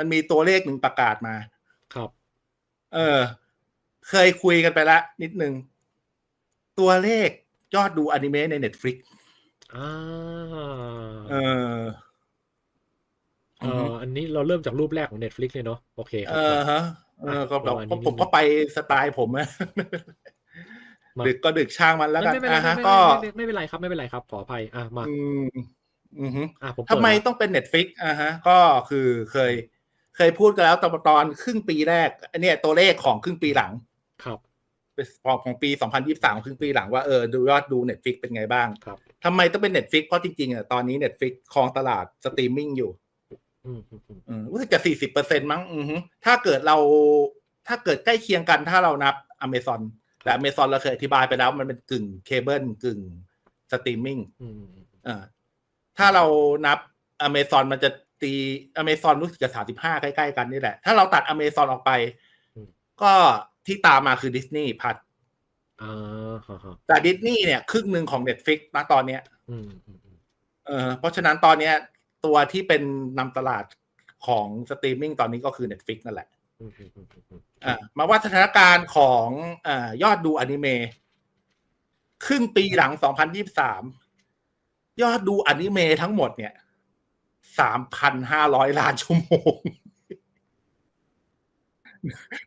มันมีตัวเลขหนึ่งประกาศมา ครับ เออ เคยคุยกันไปแล้วนิดนึง ตัวเลขยอดดูอนิเมะใน Netflix อ่าเออเอออันนี้เราเริ่มจากรูปแรกของ Netflix เลยเนาะโอเคครัเอบอฮะเออก็แบบประมาณนี้ผมก็ไปสไตล์ผมอะมาดึกก็ดึกช่างมันแล้วกันไม่เป็นไรอะฮะไม่ก็ไม่ไม่ไม่เป็นไรครับ ไม่เป็นไรครับ ขออภัยอะมาอืมอือฮึอะผมทำไมเปิดละต้องเป็น Netflix อ่าฮะ ก็คือเคย เคยพูดกันแล้วตอนตอนครึ่งปีแรกอันเนี้ยตัวเลขของครึ่งปีหลัง ครับเป็นของปี 2023 ครึ่งปีหลังว่าเออดูยอดดู Netflix เป็นไงบ้างครับทำไมต้องเป็น Netflix เพราะจริงๆอะตอนนี้ Netflix ครองตลาดสตรีมมิ่งอยู่อืมอืมอืมอืมรู้สึกจะสี่สิบเปอร์เซ็นมั้งอือฮึถ้าเกิดเราถ้าเกิดใกล้เคียงกันถ้าเรานับอเมซอนแต่อเมซอนเราเคยอธิบายไปแล้วมันเป็นกึ่งเคเบิลกึ่งสตรีมมิ่งอืมอ่าถ้าเรานับอเมซอนมันจะ ตีอเมซอนรู้สึกจะสามสิบห้าใกล้ๆกันนี่แหละ ถ้าเราตัดอเมซอนออกไป ก็ที่ตามมาคือดิสนีย์พัดอ่าฮะฮะแต่ดิสนีย์เนี่ยครึ่งหนึ่งของ Netflix นะตอนเนี้ยอืมอืมอืมเออเพราะฉะนั้นตอนเนี้ย ตัวที่เป็นนำตลาดของสตรีมมิ่งตอนนี้ก็คือ Netflix นั่นแหละอืมอืมอืมอืมอืมอ่ามาว่าสถานการณ์ของอ่ายอดดูอนิเมะครึ่งปีหลัง 2023 ยอดดูอนิเมะทั้งหมดเนี่ย 3,500ล้านชั่วโมง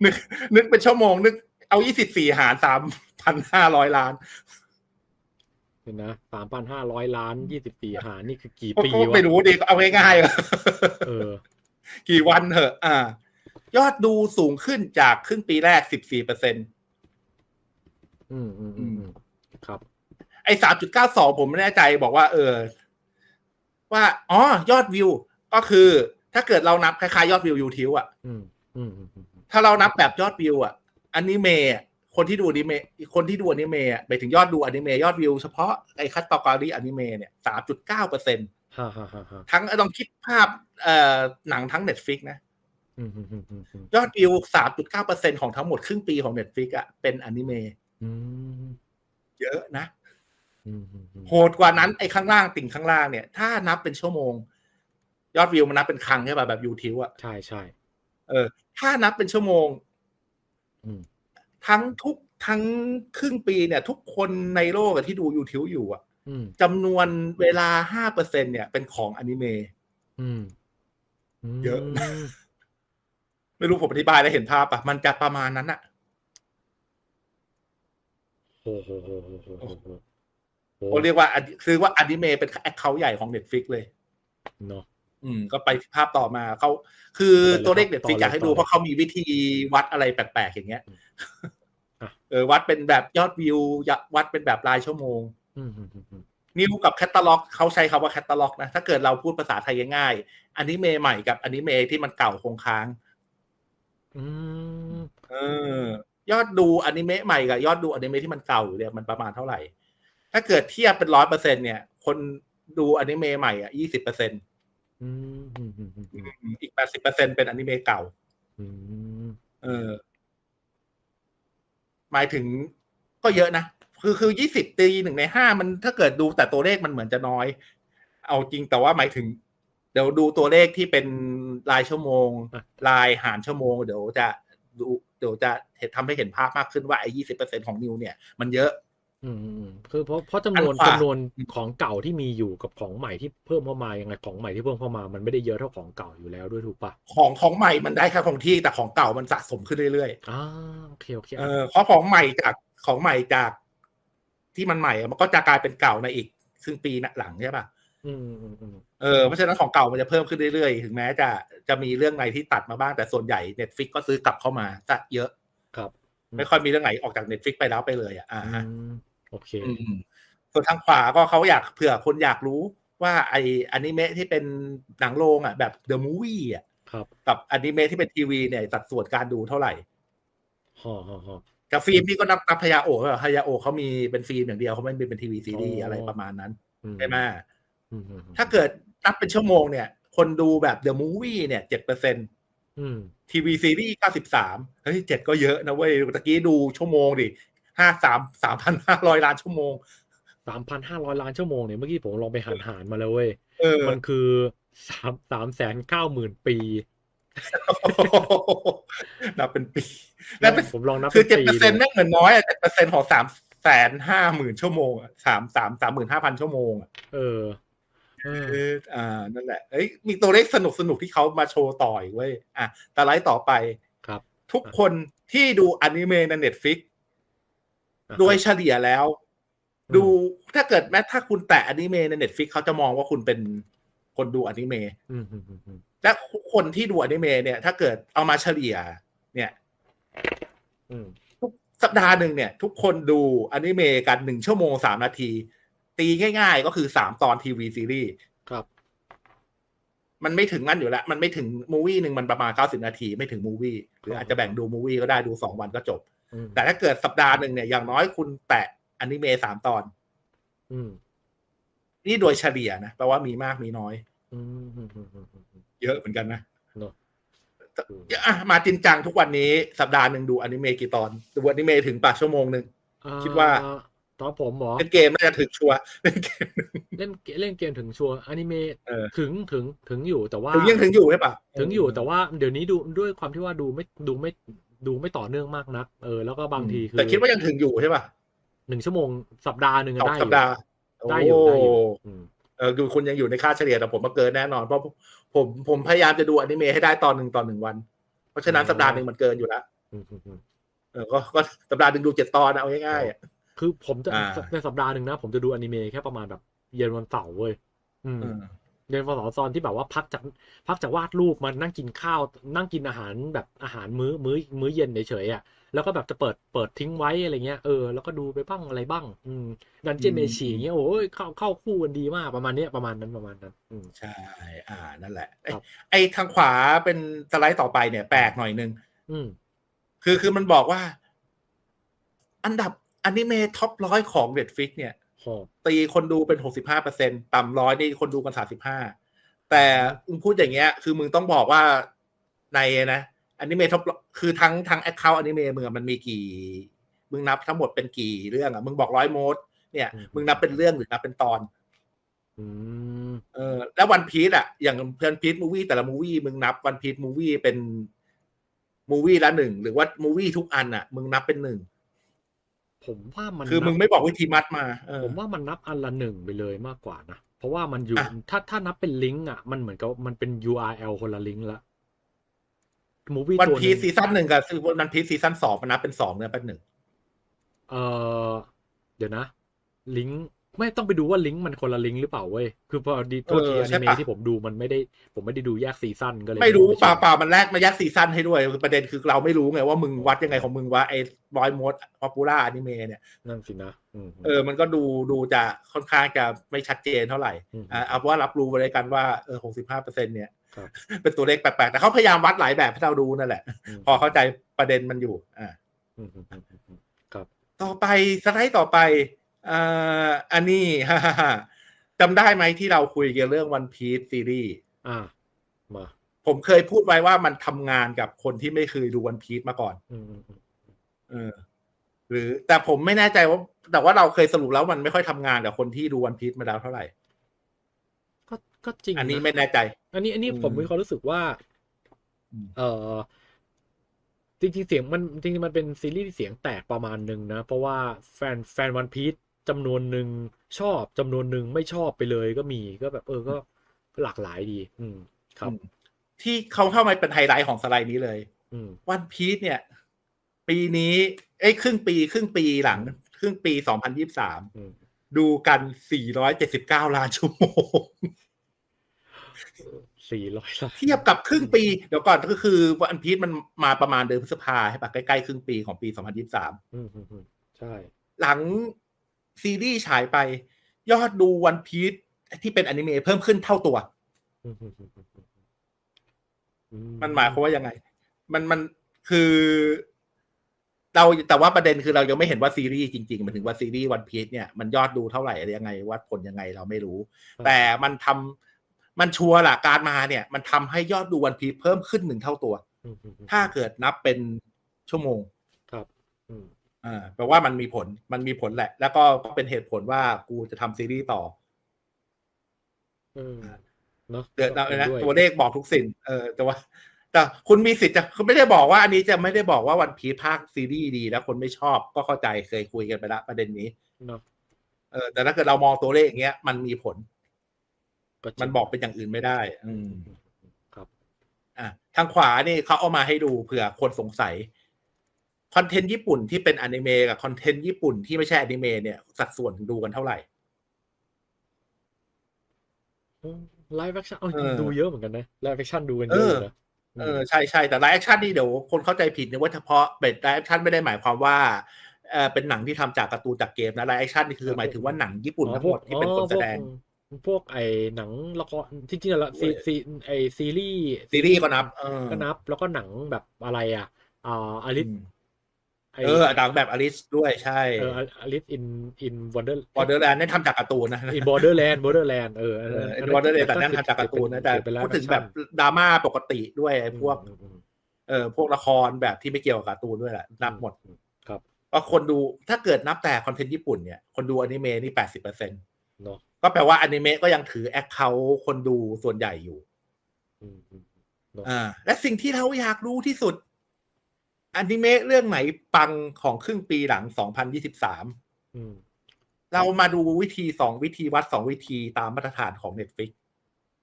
นึกนึกเป็นชั่วโมง นึกเอา24หาร3,500ล้านเห็นนะสามพันห้าร้อยล้านยี่สิบสี่หารนี่คือกี่ก็ปีก็วะไม่รู้ดิเอาง่ายๆเออ กี่วันเถอะ อ่า ยอดดูสูงขึ้นจากครึ่งปีแรก14เปอร์เซ็นอืมอืมอืมอืมครับ ไอ้สามจุดเก้าสองผมไม่แน่ใจบอกว่าเออ ว่าอ๋อยอดวิว ก็คือถ้าเกิดเรานับคล้ายๆยอดวิวยูทิวอะอืมอืมอืมอืมถ้าเรานับแบบยอดวิวอะอนิเมะคนที่ดูอนิเมะคนที่ดูอนิเมะไปถึงยอดดูอนิเมะยอดวิวเฉพาะไอ้คัตตอกรีอนิเมะเนี่ยสามจุดเก้าเปอร์เซ็นฮ่าฮ่าฮ่าฮ่าทั้งลองคิดภาพเอ่อหนังทั้งเน็ตฟิกนะอืมอืมอืมอืมอืมยอดวิวสามจุดเก้าเปอร์เซ็นของทั้งหมดครึ่งปีของเน็ตฟิกอะเป็นอนิเมะอืมเยอะนะอืมอืมอืม โหดกว่านั้นไอ้ข้างล่างติ่งข้างล่างเนี่ย ถ้านับเป็นชั่วโมง ยอดวิวมันนับเป็นครั้งใช่ป่ะแบบยูทิวอะใช่ใช่เออ ถ้านับเป็นชั่วโมงอืมทั้งทุกทั้งครึ่งปีเนี่ย ทุกคนในโลกอะที่ดูยูทิวอยู่อะอืมจำนวนเวลาห้าเปอร์เซ็นเนี่ย เป็นของอนิเมะอืมเยอะ ไม่รู้ผมอธิบายแล้วเห็นภาพปะมันจะประมาณนั้นอะโอ้โห เขาเรียกว่าอนิคือว่าอนิเมะเป็นแอคเคาท์ใหญ่ของเน็ตฟิกเลยเนาะอืม ก็ไปภาพต่อมาเขาคือตัวเลขต่เน็อตเลยฟิกอยากให้ดูต่อเลยเพราะเขามีวิธีวัดอะไรแปลกๆอย่างเงี้ยอะเออวัดเป็นแบบยอดวิววัดเป็นแบบรายชั่วโมงอืมอืมอืมอืมนิวกับแคตตาล็อกเขาใช้คาว่าแคตตาล็อกนะ ถ้าเกิดเราพูดภาษาไทยง่ายๆอนิเมะใหม่กับอนิเมะที่มันเก่าคงค้างอืมเออ ยอดดูอนิเมะใหม่กับยอดดูอนิเมะที่มันเก่าอยู่เนี่ยมันประมาณเท่าไหร่ ถ้าเกิดเทียบเป็นร้อยเปอร์เซ็นเนี่ย คนดูอนิเมะใหม่อะยี่สิบเปอร์เซ็นอืมอืมอืมอืมอืมอีกแปดสิบเปอร์เซ็นเป็นอนิเมะเก่าอืมเออ หมายถึงก็เยอะนะ คือคือยี่สิบตีหนึ่งในห้ามันถ้าเกิดดูแต่ตัวเลขมันเหมือนจะน้อย เอาจริงแต่ว่าหมายถึง เดี๋ยวดูตัวเลขที่เป็นรายชั่วโมง รายหารชั่วโมง เดี๋ยวจะดูเดี๋ยวจะทำให้เห็นภาพมากขึ้นว่าไอ้ยี่สิบเปอร์เซ็นของนิวเนี่ยมันเยอะ อืมอืมอืมคือเพราะเพราะจำนวนอันขวาจำนวนของเก่าที่มีอยู่กับของใหม่ที่เพิ่มเข้ามายังไงของใหม่ที่เพิ่มเข้ามามันไม่ได้เยอะเท่าของเก่าอยู่แล้วด้วยถูกปะของของใหม่มันได้แค่คงที่แต่ของเก่ามันสะสมขึ้นเรื่อยอ่าโอเคโอเคๆเออเพราะของใหม่จากของใหม่จากที่มันใหม่อะมันก็จะกลายเป็นเก่าในอีกครึ่งปีหลังใช่ปะอืมอืมอืมเออเพราะฉะนั้นของเก่ามันจะเพิ่มขึ้นเรื่อยๆ ถึงแม้จะจะมีเรื่องไหนที่ตัดมาบ้างแต่ส่วนใหญ่ Netflix ก็ซื้อกลับเข้ามาจะเยอะครับ ไม่ค่อยมีเรื่องไหนออกจาก Netflix ไปแล้วไปเลยอะอ่าอืฮะม โอเคอืมส่วนทางขวาก็เขาอยากเผื่อคนอยากรู้ว่าไออนิเมะที่เป็นหนังโรงอะ แบบ The Movie อะครับกับอนิเมะที่เป็นทีวีเนี่ยสัดส่วนการดูเท่าไหร่ฮ่อฮ่อฮ่อกับฟิล์มนี่ก็นับนับพยาโอะแบบพยาโอะเขามีเป็นฟิล์มอย่างเดียวเขาไม่มีเป็นทีวีซีรีส์อ๋อออะไรประมาณนั้นอืมใช่ไหมอืมอืมอืมถ้าเกิดนับเป็นชั่วโมงเนี่ย คนดูแบบ The Movie เนี่ยเจ็ดเปอร์เซ็นต์อืมทีวีซีรีส์เก้าสิบสามเฮ้ยเจ็ดก็เยอะนะเว้ยตะกี้ดูชั่วโมงดิ ห้าสามสามพันห้าร้อยล้านชั่วโมงสามพันห้าร้อยล้านชั่วโมงเนี่ยเมื่อกี้ผมลองไปหารหารมาแล้วเว้ยเออมันคือสามสามแสนเก้าหมื่นปีนับเป็นปีแล้วเป็นผมลองนับคือเจ็ดปีเปอร์เซ็นต์ดูนั่นเหมือนน้อยอะเจ็ดเปอร์เซ็นต์ของสามแสนห้าหมื่นชั่วโมงอะสามสามสามหมื่นห้าพันชั่วโมงอะเออเออคืออ่านั่นแหละเอ้ยมีตัวเลขสนุกสนุกที่เขามาโชว์ต่อยเว้ยอะแต่ไลฟ์ต่อไปครับ ทุกคนที่ดูอนิเมะในเน็ตฟิกอะ โดยเฉลี่ยแล้วอืมดูถ้าเกิดแม้ถ้าคุณแตะอนิเมะในเน็ตฟิกเขาจะมองว่าคุณเป็นคนดูอนิเมะอืมอืมอืมอืมและคนที่ดูอนิเมะเนี่ย ถ้าเกิดเอามาเฉลี่ย เนี่ยอืมทุกสัปดาห์หนึ่งเนี่ย ทุกคนดูอนิเมะกันหนึ่งชั่วโมงสามนาที ตีง่ายๆ ก็คือสามตอนทีวีซีรีส์ครับ มันไม่ถึงนั่นอยู่แล้ว มันไม่ถึงมูวี่หนึ่งมันประมาณเก้าสิบนาที ไม่ถึงมูวี่หรืออาจจะแบ่งดูมูวี่ก็ได้ดูสองวันก็จบอืม แต่ถ้าเกิดสัปดาห์หนึ่งเนี่ยอย่างน้อยคุณแตะอนิเมะสามตอนอืมนี่โดยเฉลี่ยนะแปลว่ามีมากมีน้อยอืมอืมอืมอืมอืมอืมเยอะเหมือนกันนะเนอะอะมาจริงจังทุกวันนี้สัปดาห์หนึ่งดูอนิเมะกี่ตอน ดูอนิเมะถึงปากชั่วโมงหนึ่งคิดว่าอ่ตอนผมเหรอเล่นเกมน่าจะถึงชัวร์เล่นเกมเล่นเกเล่นเกมถึงชัวร์อนิเมะเออถึงถึงถึงอยู่แต่ว่าถึงยังถึงอยู่ใช่ปะถึงอยู่แต่ว่าเดี๋ยวนี้ดูด้วยความที่ว่าดูไม่ดูไม่ ดูไม่ต่อเนื่องมากนัก เออแล้วก็บางทีคือแต่คิดว่ายังถึงอยู่ใช่ปะหนึ่งชั่วโมงสัปดาห์หนึ่งสอะองได้อสัปยู่ดาห์ได้อยู่ได้อยู่โอืมเออคือคุณยังอยู่ในค่าเฉลี่ยแต่ผมมาเกินแน่นอนเพราะผมผมพยายามจะดูอนิเมะให้ได้ตอนหนึ่งตอนหนึ่งวัน เพราะฉะนั้นสัปดาห์หนึ่งมันเกินอยู่แล้วอืมอืมอืมเออก็ก็สัปดาห์หนึ่งดูเจ็ดตอนนะเอาง่ายๆอะคือผมจะอ่าในสัปดาห์หนึ่งนะผมจะดูอนิเมะแค่ประมาณแบบเย็นวันเสาร์เว้ย อืมเออเย็นวันเสาร์ตอนที่แบบว่าพักจากพักจากวาดรูปมานั่งกินข้าว นั่งกินอาหารแบบอาหารมื้อมื้อมื้อเย็นเฉยๆอะแล้วก็แบบจะเปิดเปิดทิ้งไว้อะไรเงี้ยเออแล้วก็ดูไปบ้างอะไรบ้างอืมดันเจนเมชีเงี้ยโอ้ยเข้าเข้าคู่กันดีมากประมาณเนี้ยประมาณนั้นประมาณนั้นอืมใช่ อ่านั่นแหละไอ้ครับไอ้ทางขวาเป็นสไลด์ต่อไปเนี่ยแปลกหน่อยนึงอืมคือคือมันบอกว่า อันดับอนิเมะท็อปร้อยของ Netflix เนี่ยหอบ ตีคนดูเป็นหกสิบห้าเปอร์เซ็นต่ำร้อยนี่คนดูกันสามสิบห้าแต่มึงพูดอย่างเงี้ย คือมึงต้องบอกว่าในนะอนิเมะท็อปคือทั้งทั้งแอคเคาท์อนิเมะมึงอะมันมีกี่ มึงนับทั้งหมดเป็นกี่เรื่องอะ มึงบอกร้อยโมดเนี่ย มึงนับเป็นเรื่องหรือนับเป็นตอนอืมเออ แล้ววันพี e อะ อย่างเพื่อนพี e มูวี่แต่ละมูวี่มึงนับวันพี e มูวี่เป็นมูวี่ละหนึ่งหรือว่ามูวี่ทุกอันอะ มึงนับเป็นหนึ่ง ผมว่ามันคือมึงนับไม่บอกวิธีมัดมาเออผมว่ามันนับอันละหนึ่งไปเลยมากกว่านะ เพราะว่ามันอยู่อะถ้าถ้านับเป็นลิงก์อะ มันเหมือนกับมันเป็น URL คนละลิงก์ละมูวี่วันตัวหพีนึซงซีซั่นหนึ่งกับวันพีซซีซั่นสองมันนับเป็นสองเนี่ยเป็นหนึ่งเออเดี๋ยวนะ ลิงก์ ไม่ต้องไปดูว่าลิงก์มันคนละลิงก์หรือเปล่าเว้ย คือพอดีโทษทีอนิเมะที่ผมดูมันไม่ได้ ผมไม่ได้ดูแยกซีซั่นก็เลย ไม่รู้ชัวเปล่าเปล่ามันแรกมายัดซีซั่นให้ด้วยคือประเด็นคือเราไม่รู้ไงว่ามึงวัดยังไงของมึงว่าไอ้บอยมดพอปูล่าอนิเมะเนี่ย นั่นสินะอืมเออ มันก็ดูดูจะค่อนข้างจะไม่ชัดเจนเท่าไหร่มอ่าเอาว่ารับรู้ไปเลยกันว่าเออหกสิบห้าเปอร์เซ็นเนี่ยครับเป็นตัวเลขแปลกๆแต่เขาพยายามวัดหลายแบบให้เราดูนั่นแหละอืมพอเข้าใจประเด็นมันอยู่ อ่าอืมอืมอืมอืมอืมครับ ต่อไปสไลด์ต่อไป อ่าอันนี้จำได้ไหมที่เราคุยกันเรื่องวันพีซซีรีส์อ่ามาผมเคยพูดไว้ว่ามันทำงานกับคนที่ไม่เคยดูวันพีซมาก่อนอืมอืมอืมเออ หรือ แต่ผมไม่แน่ใจว่า แต่ว่าเราเคยสรุปแล้วมันไม่ค่อยทำงานกับคนที่ดูวันพีซมาแล้วเท่าไหร่ ก็ก็จริง อันนี้ะไม่แน่ใจ อันนี้ อันนี้อืมผมมีความรู้สึกว่าอืมเออจริงๆเสียงมันจริงๆมันเป็นซีรีส์ที่เสียงแตกประมาณหนึ่งนะ เพราะว่าแฟนแฟนวันพีช จำนวนหนึ่งชอบจำนวนหนึ่งไม่ชอบไปเลยก็มีก็แบบเออก็หลากหลายดี อืมครับอืมที่เขาเข้ามาเป็นไฮไลท์ของสไลด์นี้เลยอืมวันพีซเนี่ย ปีนี้เอ้ยครึ่งปีครึ่งปีหลัง ครึ่งปีสองพันยี่สามอืมดูกันสี่ร้อยเจ็ดสิบเก้าล้านชั่วโมงสี่ร้อยล้านเทียบกับครึ่งปี เดี๋ยวก่อนก็คือวันพีซมันมาประมาณเดือนพฤษภาใช่ปะใกล้ๆครึ่งปีของปีสองพันยี่สามอืมอืมอืมใช่ หลัง ซีรีส์ฉายไป ยอดดูวันพีซที่เป็นอนิเมะเพิ่มขึ้นเท่าตัวอืมอืมอืมอืมอืมอืมันหมายความว่ายังไง มันมันคือ เราแต่ว่าประเด็นคือเรายังไม่เห็นว่าซีรีส์จริงๆหมันถึงว่าซีรีส์วันพีซเนี่ยมันยอดดูเท่าไหร่อะไรยังไง วัดผลยังไงเราไม่รู้ แต่มันทำมันชัวร์ละการมาเนี่ย มันทำให้ยอดดูวันพีซเพิ่มขึ้นหนึ่งเท่าตัวอืมอืมอืมถ้าเกิดนับเป็นชั่วโมง ครับ อืมอ่าแปลว่ามันมีผลมันมีผลแหละ แล้วก็เป็นเหตุผลว่ากูจะทำซีรีส์ต่ออืมเนาะเดือนนะห็นะด้วยตัวเลขบอกทุกสิ่งเออแต่ว่าแต่คุณมีสิทธิ์จะคุณไม่ได้บอกว่าอันนี้จะไม่ได้บอกว่าวันพีภาคซีรีส์ดีแล้วคนไม่ชอบก็เข้าใจเคยคุยกันไปแล้วประเด็นนี้เนาะเออแต่ถ้าเกิดเรามองตัวเลขอย่างเงี้ย มันมีผลก็จริงมันบอกเป็นอย่างอื่นไม่ได้ อืมครับ อะทางขวานี่เขาเอามาให้ดูเผื่อคนสงสัย คอนเทนต์ญี่ปุ่นที่เป็นอนิเมะกับคอนเทนต์ญี่ปุ่นที่ไม่ใช่อนิเมะเนี่ย สัดส่วนดูกันเท่าไหร่ไลฟ์แอคชั่นเอาจเอริงอๆดูเยอะเหมือนกันนะไลฟ์แอคชั่นดูกันเยอะอยู่นะเออใช่ใช่แต่ไลฟ์แอคชั่นนี่เดี๋ยวคนเข้าใจผิดนะว่าเฉพาะเป็นไลฟ์แอคชั่นไม่ได้หมายความว่าเออเป็นหนังที่ทำจากการ์ตูนจากเกมนะไลฟ์แอคชั่นนี่คือหมายถึงว่าหนังญี่ปุ่นทั้งหมดที่เป็นคนแสดงอ๋อพวกพวกไอ้หนังละครที่จริงๆแล้วซีซีไอ้ซีรีส์ซีรีส์ก็นับเออก็นับ แล้วก็หนังแบบอะไรอะอ่าอลิสอืมไอ้ เออหนังแบบอลิสด้วยใช่เอออลิสอินอินวอนเดอร์บอร์เดอร์แลนด์นี่ทำจากการ์ตูนนะอินบอร์เดอร์แลนด์บอร์เดอร์แลนด์เออเออวอร์เดอร์แลนด์แต่นั่นทำจากการ์ตูนนะแต่เป็นไลพูดฟ์ถึงแบบดราม่าปกติด้วยไอ้พวกอืมอืมเออพวกละครแบบที่ไม่เกี่ยวกับการ์ตูนด้วยแหละนับหมดครับก็คนดูถ้าเกิดนับแต่คอนเทนต์ญี่ปุ่นเนี่ยคนดูอนิเมะนี่แปดสิบเปอร์เซ็นต์เนาะก็แปลว่าอนิเมะก็ยังถือแอคเคาท์คนดูส่วนใหญ่อยู่อืมอืมเนาะอ่าและสิ่งที่เราอยากรู้ที่สุด อนิเมะเรื่องไหนปังของครึ่งปีหลัง 2023อืมเรามาดูวิธีสองวิธีวัดสองวิธีตามมาตรฐานของ Netflix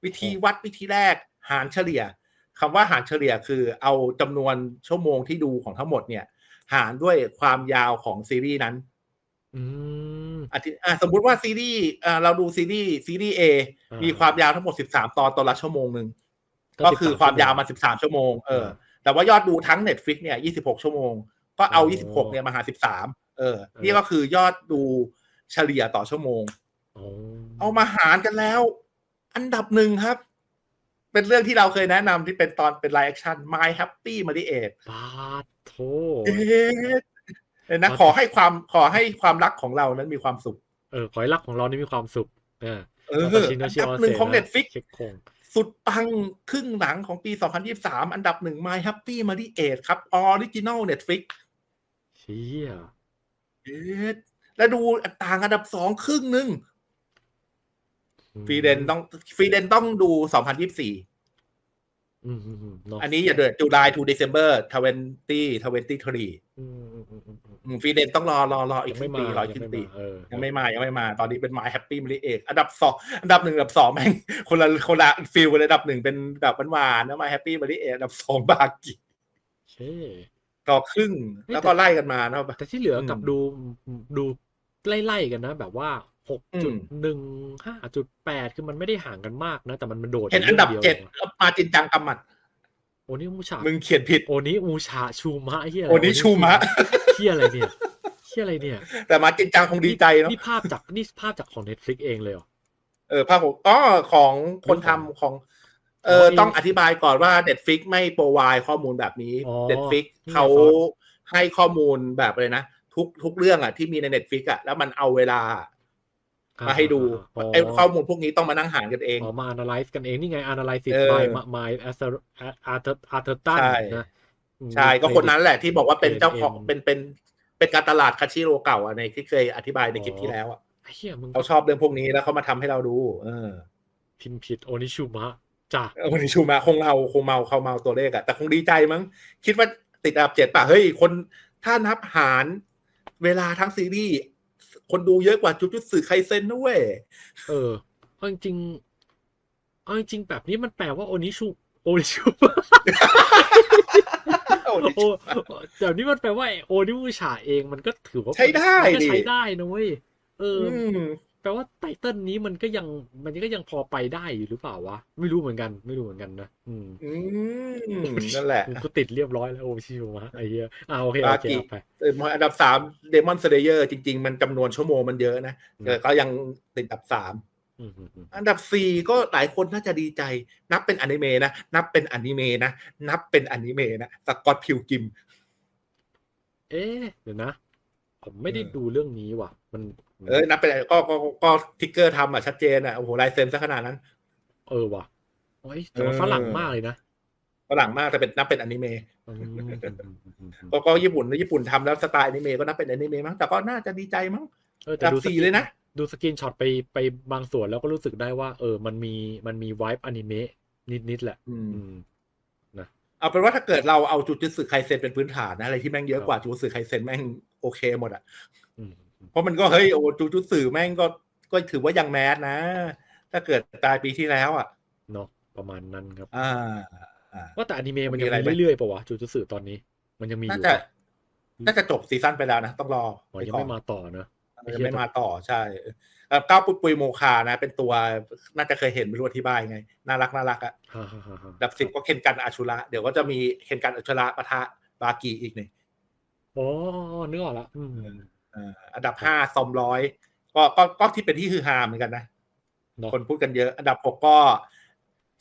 วิธีวัดวิธีแรก หารเฉลี่ยคำว่าหารเฉลี่ยคือเอาจำนวนชั่วโมงที่ดูของทั้งหมดเนี่ย หารด้วยความยาวของซีรีส์นั้นอืมอาทิอะสมมุติว่าซีรีส์อ่าเราดูซีรีส์ซีรีส์ A อ่ามีมีความยาวทั้งหมด 13 ตอนตอนละชั่วโมงหนึ่งก็คือ13ความยาวมา 13 ชั่วโมง เออ แต่ว่ายอดดูทั้ง Netflix เนี่ย 26 ชั่วโมง ก็เอาอ๋อ26 เนี่ยมาหาร13เออเออ นี่ก็คือยอดดูเฉลี่ยต่อชั่วโมงอ๋อเอามาหารกันแล้ว อันดับหนึ่งครับ เป็นเรื่องที่เราเคยแนะนำที่เป็นตอนเป็นไลฟ์แอคชั่น My Happy m a r i a g e บาทโทเอ๊ะเห็นนะขอให้ความขอให้ความรักของเรานั้นมีความสุข เออ ขอให้รักของเรานี่มีความสุขอ่าเออแล้วก็ชินโนอันชิดับออหนึ่งเซของนะ Netflix เช็คคง สุดปังครึ่งหลังของปี 2023 อันดับหนึ่ง My Happy m a r i a g e ครับ Original Netflix เชี่ยเอ๊ะแล้วดูต่างอันดับสองครึ่งหนึ่งฟรีเดนต้องฟรีเดนต้องดู 2024อืมอืมอืมเนาะอันนี้อย่าเดือด July to December 2023อืมอืมอืมอืมอืมอืม ฟรีเดนต้องรอรอรออีกยังครึ่ไม่งมาปีรออียักครึ่งงไม่ปีมาเออยังไม่มายังไม่มา ตอนนี้เป็น My Happy m a r i a g e อันดับสองอันดับหนึ่งอันดับสองแม่งคนละคนละฟิลกันเลยอันดับหนึ่งเป็นแบบหวานๆนะ My Happy m a r i a g e อันดับสองบากิเช่ต่อครึ่งเฮ้ยแล้วก็ไล่กันมาเนาะแต่ที่เหลืออมกับดูดูไล่ๆกันนะ แบบว่าหกอืจุดมหนึ่งห้าจุดแปดคือมันไม่ได้ห่างกันมากนะ แต่มันมันโดดเห็นอันดับรื่องเจ็ดยวแล้วมาจินจังกำมัดโอ นิมูชามึงเขียนผิดโอนิมูชาชูมะเฮียอะไรโอนิชูมะเฮียอะไรเนี่ยเฮียอะไรเนี่ย แต่มาจินจังคงดีใจเนาะนี่ภาพจากนี่ภาพจากของ Netflix เองเลยเหรอเออภาพผมอ๋อของคนทำของเออของต้องอธิบายก่อนว่า Netflix ไม่โปรไวข้อมูลแบบนี้อ๋อ Netflix นี่ไงเขาซอสให้ข้อมูลแบบเลยนะ ทุกทุกเรื่องอะที่มีใน Netflix อะแล้วมันเอาเวลา มาให้ดูอ๋อไอ้ข้อมูลพวกนี้ต้องมานั่งหารกันเองอ๋อมา analyze กันเอง นี่ไง analyze เออ by my Arthur Arthur Arthur Tan ใช่นะอืมใช่ก็คนนั้นแหละที่บอกว่าเป็นเครดิตเจ้าของเองเป็นเป็นเป็นการตลาดคาชิโร่เก่าอะในที่เคยอธิบายในคลิปที่แล้วอะไอ้เหี้ยมึงเขาชอบเรื่องพวกนี้แล้วเขามาทำให้เราดู เออ พิมพ์ผิดโอนิชูมะจ้ะวันนี้ชูมาคงเมาคงเมาเขาเมาตัวเลขอะแต่คงดีใจมั้ง คิดว่าติดอันดับเจ็ดป่ะเฮ้ยคนถ้านับหารเวลาทั้งซีรีส์ คนดูเยอะกว่าจุดจุดสื่อไคเซนด้วยเออเอาจริงๆเอาจริงๆแบบนี้มันแปลว่าโอนิชูโอนิชูโอ้นี่โอแบบนี้มันแปลว่าโอนิมูชาเองมันก็ถือว่าใช้ได้มันก็ดิใช้ได้นะเว้ยเออออืม แปลว่าไตเติ้ลนี้มันก็ยังมันก็ยังพอไปได้อยู่หรือเปล่าวะ ไม่รู้เหมือนกัน ไม่รู้เหมือนกันนะอืมอืมนั่นแหละกูติดเรียบร้อยแล้วโอ้ชิวมะไอ้เหี้ยอ่าโอเคบาโอเคกิเอาไปเอออันดับสามเดมอนสเลเยอร์จริง ๆ มันจำนวนชั่วโมงมันเยอะนะแต่ก็ยังติดอันดับสามอืมอืมอืมอันดับสี่ก็หลายคนน่าจะดีใจ นับเป็นอนิเมะนะนับเป็นอนิเมะนะนับเป็นอนิเมะนะสกอตพิวกิม เอ๊ะเดี๋ยวนะ ผมไม่ได้เออดูเรื่องนี้ว่ะ มัน เออนับเป็นก็ก็ก็ก็ทิกเกอร์ทำอะชัดเจนอะโอ้โหลายเซ็นซะขนาดนั้น เออว่ะโอ้ยแต่มันฝรั่งมากเลยนะฝรั่งมากแต่เป็นนับเป็นอนิเมะก็ก็ญี่ปุ่นญี่ปุ่นทำแล้วสไตล์อนิเมะก็นับเป็นอนิเมะมั้งแต่ก็น่าจะดีใจมั้งดับดูสี่เลยนะ ดูสกรีนช็อตไปไปบางส่วนแล้วก็รู้สึกได้ว่า เออ มันมีมันมีวายอนิเมะนิดนิดๆแหละ อืมอืมเอาเป็นว่าถ้าเกิดเราเอาจูจูสึไคเซนเป็นพื้นฐานนะอะไรที่แม่งเยอะกว่าจูจูสึไคเซนแม่งโอเคหมดอะ เพราะมันก็เฮ้ยโอ้จูจูสึแม่งก็ก็ถือว่ายังแมสนะ ถ้าเกิดตายปีที่แล้วอะเนาะประมาณนั้นครับ อ่าอ่าว่าแต่อนิเมะมันมียังอะไรไหมมีเรื่อยๆปะวะจูจูสึตอนนี้ มันยังมีอน่ายู่จะปะน่าจะจบซีซั่นไปแล้วนะ ต้องรออ๋อปยังก่อนไม่มาต่อเนอะยังไม่มาต่อใช่เอ่อก้าวปุยปุยโมคานะ เป็นตัวน่าจะเคยเห็นไม่รู้อธิบายไง น่ารักน่ารักอะฮ่าฮ่าฮ่าฮ่าดับสิบก็เคนกันอาชุระเดี๋ยวก็จะมีเคนกันอาชุระปะทะบากีอีกหนึ่งอ๋อนึกออกละ อืมเอ่ออันดับห้าซอมร้อยก็ก็ก็ที่เป็นที่ฮือฮาเหมือนกันนะเนาะคนพูดกันเยอะ อันดับหกก็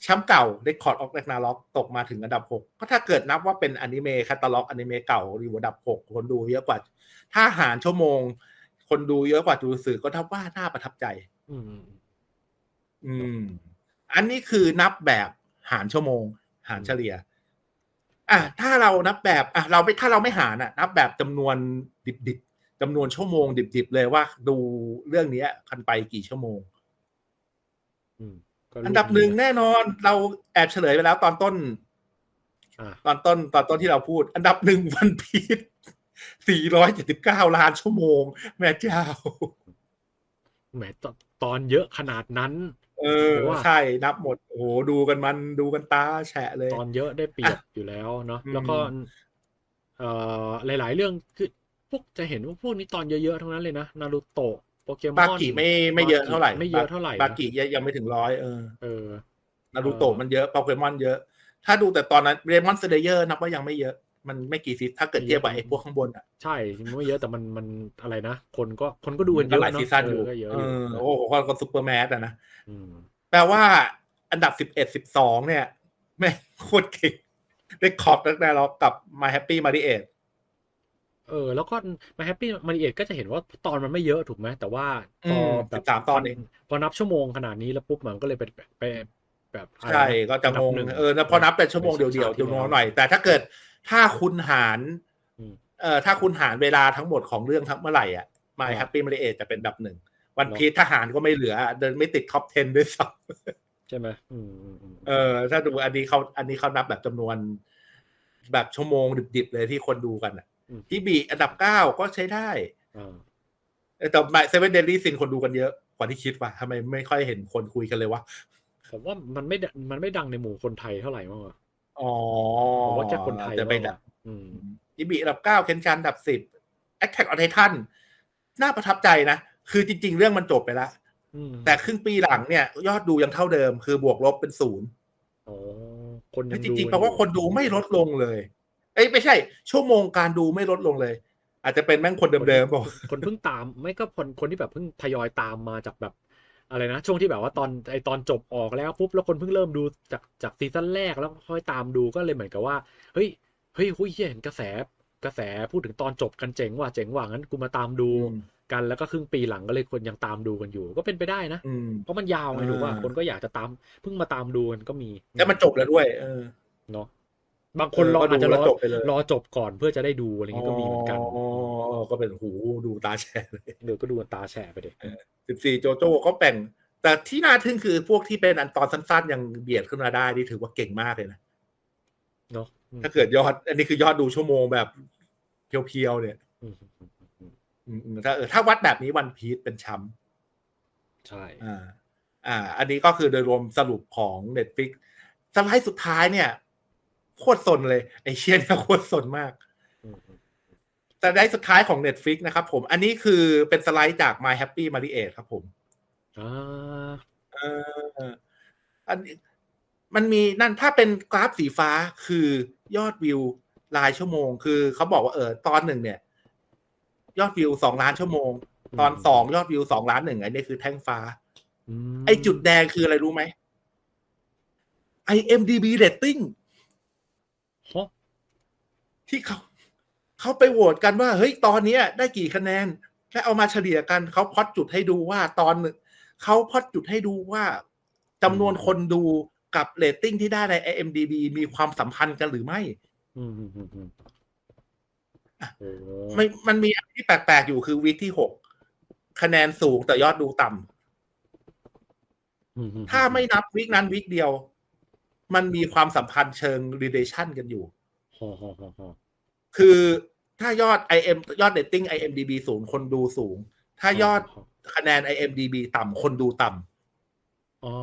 แชมป์เก่าเ e คคอร์ดออฟแ a กนาล็อกตกมาถึงอันดับหกก็ถ้าเกิดนับว่าเป็นอนิเมะคาตาล็อกอนิเมะเก่าอยู่อันดับหกคนดูเยอะกว่า ถ้าหารชั่วโมง คนดูเยอะกว่าจูสื่อก็ทับว่าน่าประทับใจอืมอืม อืม อันนี้คือนับแบบหารชั่วโมง หารเฉลี่ย อะถ้าเรานับแบบอะเราไม่ถ้าเราไม่หารอะ นับแบบจำนวนดิบๆ จำนวนชั่วโมงดิบๆเลยว่าดูเรื่องเนี้ยคันไปกี่ชั่วโมงอืมก็อันดับหนึ่งรูปแน่นอนเราแอบเฉลยไปแล้วตอนต้นอ่าตอนต้นตอนต้นที่เราพูด อันดับหนึ่งวันพีช479 ล้านชั่วโมง แม่เจ้าแหมตตอนเยอะขนาดนั้น เออหรือว่าใช่นับหมดโอ้โหดูกันมันดูกันตาแฉะเลย ตอนเยอะได้เปรียบอยู่แล้วเนาะอืมแล้วก็ เอ่อหลาย ๆ เรื่องคือ พวกจะเห็นว่าพวกนี้ตอนเยอะๆทั้งนั้นเลยนะนารูโตะโปเกมอนบากิไม่ไม่เยอะเท่าไหร่ไม่เยอะเท่าไหร่นะบากิยังไม่ถึงร้อยเออเออนารูโตะมันเยอะโปเกมอนเยอะ ถ้าดูแต่ตอนนั้นเรมอนสเลเยอร์นับว่ายังไม่เยอะมันไม่กี่ซีถ้าเกิดเทียบกับไอ้พวกข้างบนอะใช่ไม่เยอะแต่มันมันอะไรนะ คนก็คนก็ดูกันเยก็อะหลายเนาะซีซั่นอยู่เก็เยอะเออยู่อโอ้โหก็ซุปเปอร์แมสอะนะอืมแปลว่าอันดับสิบเอ็ดสิบสองเนี่ย แม่งโคตรเก่งได้คอร์ดตั้งแต่เรากับ My Happy m a r i a เอ อ แล้วก็มาแฮปปี้มาริเอทก็จะเห็นว่าตอนมันไม่เยอะถูกไหมแต่ว่าพอมแบบ13ตอนเองพอนับชั่วโมงขนาดนี้แล้วปุ๊บมันก็เลยไปไปแบบอะไรนใช่ก็จะงงอันดับหนึ่เออแล้วพอนับแต่ชั่วโมงเดียวๆในเดียวที่น้อยแล้วหน่อย แต่ถ้าเกิดถ้าคุณหารอืมเอ่อถ้าคุณหารเวลาทั้งหมดของเรื่องทั้งเมื่อไหร่อะ My ครับ Happy m a r i a จะเป็นอันดับหนึ่งวันเนอะพีททหารก็ไม่เหลือ เดินไม่ติดท็อป 10 ด้วยซ้ใช่ไหมอืมอืมอืมำเออ ถ้าดูอันนี้เขาอันนี้เขานับแบบจำนวน แบบชั่วโมงดิบๆเลยที่คนดูกันอะ อืมที่บีอันดับเก้าก็ใช้ได้อ่าเออแต่เซเว่นเดลี่ซินคนดูกันเยอะกว่าที่คิดว่ะทำไมไม่ค่อยเห็นคนคุยกันเลยวะผมว่ามันไม่ดังมันไม่ดังในหมู่คนไทยเท่าไหร่มั้งอะอ๋อผมว่าแค่คนไทยจะไปมากกดัว่าบอืมอีบีอันดับเก้าเคนชันอันดับสิบแอคแท็กออไททันน่าประทับใจนะ คือจริง ๆ เรื่องมันจบไปแล้วอืมแต่ครึ่งปีหลังเนี่ย ยอดดูยังเท่าเดิมคือบวกลบเป็นศูนย์อ๋อคนยังจดูริงๆแปลว่าคนดูไม่ลดลงเลยเอ้ยไม่ใช่ ชั่วโมงการดูไม่ลดลงเลย อาจจะเป็นแม่งคนเดิมๆบอกคนเพิ่งตาม ไม่ก็คนคนที่แบบเพิ่งทยอยตามมาจากแบบอะไรนะช่วงที่แบบว่าตอนไอตอนจบออกแล้วปุ๊บแล้วคนเพิ่งเริ่มดูจากจากซีซั่นแรกแล้วค่อยตามดูก็เลยเหมือนกับว่าเฮ้ยเฮ้ยหุ้ยเหี้ยเห็นกระแสกระแสพูดถึงตอนจบกันเจ๋งว่ะเจ๋งว่ะงั้นกูมาตามดูอืมกันแล้วก็ครึ่งปีหลังก็เลยคนยังตามดูกันอยู่ ก็เป็นไปได้นะอืมเพราะมันยาวไงอ่าถูกว่าคนก็อยากจะตามเพิ่งมาตามดูกันก็มีแล้วมันจบแล้วด้วย เออเนาะ บางคนรอเออก็ดูอาจจะรแล้อวจบไปเลยรอจบก่อนเพื่อจะได้ดูอะไรอย่างงี้ก็มีเหมือนกันอ๋อก็เป็นหูดูตาแฉะเลยเดี๋ยวก็ดูกันตาแฉะไปเด็สิบสี่โจโจ้ก็แบ่ง แต่ที่น่าทึ่งคือพวกที่เป็นอันตอนสั้นๆยังเบียดขึ้นมาได้นี่ถือว่าเก่งมากเลยนะเนาะอืมถ้าเกิดยอด อันนี้คือยอดดูชั่วโมงแบบเพียวๆเนี่ยอืมอืมอืมอืมอืมๆถ้าเออถ้าวัดแบบนี้วันพีชเป็นแชมป์ใช่อ่า อ่า อันนี้ก็คือโดยรวมสรุปของ Netflix สไลด์สุดท้ายเนี่ย โคตรสนเลย ไอเชียเนี่ยโคตรสนมากอืมอืมสไลด์สุดท้ายของ Netflix นะครับผม อันนี้คือเป็นสไลด์จาก My Happy m a r i a ครับผมอ่าเอออันนี้มันมีนั่นถ้าเป็นกราฟสีฟ้าคือยอดวิวรายชั่วโมง คือเขาบอกว่าเออตอนหนึ่งเนี่ย ยอดวิวสองล้านชั่วโมง ตอนสองยอดวิวสองล้านหนึ่งอันนี้คือแท่งฟ้ามไอจุดแดงคืออะไรรู้ไหม IMDB rating ฮะ ที่เขาเขาไปโหวตกันว่า เฮ้ยตอนเนี้ย ได้กี่คะแนน และเอามาเฉลี่ยกันเขาพล็อดจุดให้ดูว่าตอนหนึ่งเขาพล็อดจุดให้ดูว่าจำนวนคนดูกับเรตติ้งที่ได้ใน IMDB มีความสัมพันธ์กันหรือไม่อืมอืมอืมอืมอะโอ้ไม่มันมีอันที่แปลกๆอยู่คือวีคที่หกคะแนนสูงแต่ยอดดูต่ำอือืถ้าไม่นับวีคนั้นวีคเดียว มันมีความสัมพันธ์เชิง relation กันอยู่ฮอฮอฮอฮอคือถ้ายอด IM ยอด rating IMDB สูงคนดูสูง ถ้ายอดคะแนน IMDB ต่ำคนดูต่ำอ๋อ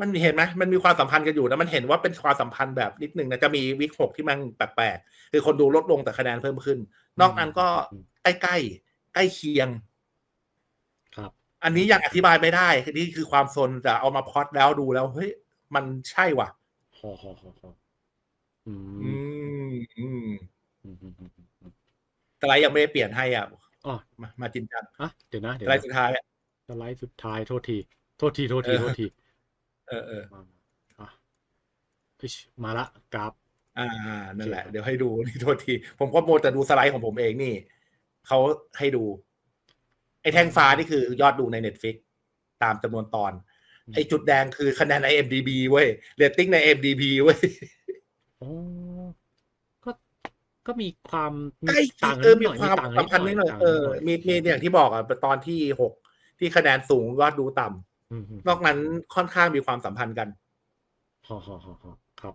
มันมีเห็นไหมมันมีความสัมพันธ์กันอยู่นะ มันเห็นว่าเป็นความสัมพันธ์แบบนิดนึงนะ จะมีวิกหกที่มันแปลกๆ คือคนดูลดลงแต่คะแนนเพิ่มขึ้น นอกนั้นก็ใกล้ๆ ใกล้เคียงครับ อันนี้ยังอธิบายไม่ได้คือนี่คือความซนแต่เอามาพอดแล้วดูแล้วเฮ้ยมันใช่ว่ะฮอฮอฮอฮออือืมอืมอืมอืมอืมอืมอืมแต่ไรยังไม่ได้เปลี่ยนให้อะอ๋อมามาจริงจังอะเดี๋ยวนะเดี๋ยวไรนะสุดท้ายอะสไลด์สุดท้ายโทษที โทษทีโทษทีโทษที เออเออมาอะอิ๊ยมาละกราฟอ่านั่นแหละ เดี๋ยวให้ดูนี่โทษที ผมก็โมแต่ดูสไลด์ของผมเองนี่เขาให้ดู ไอ้แท่งฟ้านี่คือยอดดูใน Netflix ตามจำนวนตอน ไอ้จุดแดงคือคะแนนใน IMDB เว้ยเรตติ้งใน IMDB เว้ยอ๋อก็ก็มีความใกล้ต่างเออนิมีดหน่อยความต่างสัมพันธ์นิดหน่อยต่างเออหน่ยมีมีอย่างที่บอกอะตอนที่หกที่คะแนนสูงยอดดูต่ำอืมอืมนอกนั้นค่อนข้างมีความสัมพันธ์กันฮอฮอฮอฮอครับ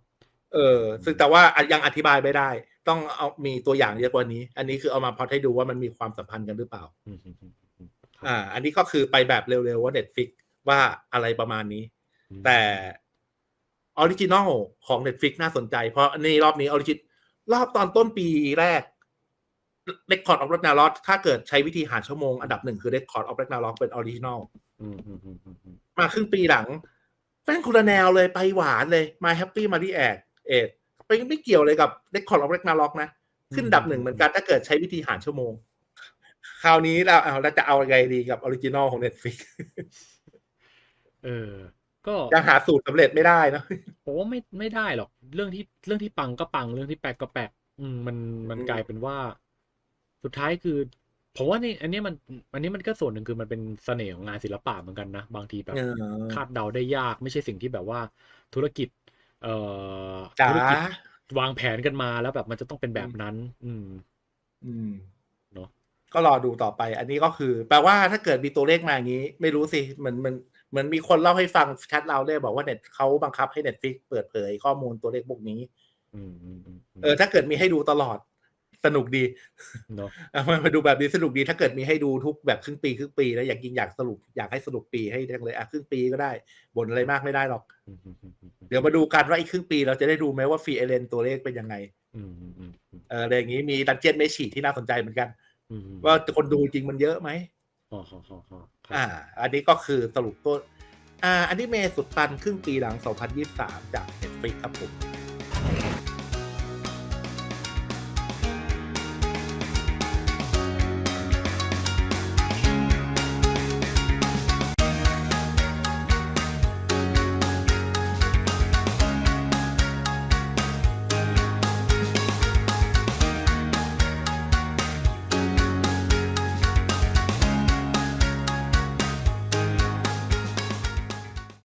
เออ ซึ่งแต่ว่ายังอธิบายไม่ได้ ต้องเอามีตัวอย่างเยอะกว่านี้ อันนี้คือเอามาพอดให้ดูว่ามันมีความสัมพันธ์กันหรือเปล่า อืมอืมอืมอืมครับอ่า อันนี้ก็คือไปแบบเร็วๆว่าเน็ตฟิกว่าอะไรประมาณนี้อืมแต่ออริจินอลของ Netflix น่าสนใจ เพราะในรอบนี้ออริจินรอบตอนต้นปีแรก Record of Ragnarok ถ้าเกิดใช้วิธีหารชั่วโมงอันดับหนึ่งคือ Record of Ragnarok เป็นออริจินอลอืมอืมอืมอืมอืมมาครึ่งปีหลังแป้งคนละแนวเลยไปหวานเลย My Happy m a r y แอดเอ็ดไปไม่เกี่ยวเลยกับ Record of Ragnarok นะ ขึ้นอันดับหนึ่งเหมือนกันถ้าเกิดใช้วิธีหารชั่วโมง คราวนี้เราเอาแล้วจะเอาไงดีกับออริจินอลของ Netflix เออ ก็ยังหาสูตรสำเร็จไม่ได้เนอะผมว่าไม่ไม่ได้หรอก เรื่องที่เรื่องที่ปังก็ปังเรื่องที่แปลกก็แปลกอืมมันมันอืมกลายเป็นว่า สุดท้ายคือผมว่านี่อันนี้มันอันนี้มันก็ส่วนหนึ่งคือมันเป็นเสน่ห์ของงานศิลปะเหมือนกันนะ บางทีแบบเออคาดเดาได้ยาก ไม่ใช่สิ่งที่แบบว่าธุรกิจ เอ่อจ๋าธุรกิจวางแผนกันมาแล้วแบบมันจะต้องเป็นแบบนั้น อืม อืมเนอะ ก็รอดูต่อไป อันนี้ก็คือ แปลว่าถ้าเกิดมีตัวเลขมาอย่างนี้ ไม่รู้สิเหมือนเหมือนเหมือนมีคนเล่าให้ฟังแชทเราเลยบอกว่าเน็ตเขาบังคับให้ Netflix เปิดเผยข้อมูลตัวเลขพวกนี้อืมอืมอืมอืมเออ ถ้าเกิดมีให้ดูตลอดสนุกดีเนาะเอามามาดูแบบนี้สนุกดี ถ้าเกิดมีให้ดูทุกแบบครึ่งปีครึ่งปีแล้วอยากกินอยากสรุปอยากให้สรุปปีให้จังเลยอะครึ่งปีก็ได้บ่นอะไรมากไม่ได้หรอกอืมอืมอืมอืมอืมเดี๋ยวมาดูกันว่าอีกครึ่งปีเราจะได้ดูไหมว่าฟรีเอเลนตัวเลขเป็นยังไงอืมอืมอืมอืมเอออะไรอย่างนี้มีดันเจียนเมชีที่น่าสนใจเหมือนกันอืม ว่าคนดูจริงมันเยอะไหมอ๋ออ๋ออ๋ออ๋อครับอ่า อันนี้ก็คือสรุปตัวอ่าอนิเมะสุดปันครึ่งปีหลัง 2023 จาก Netflix ครับผม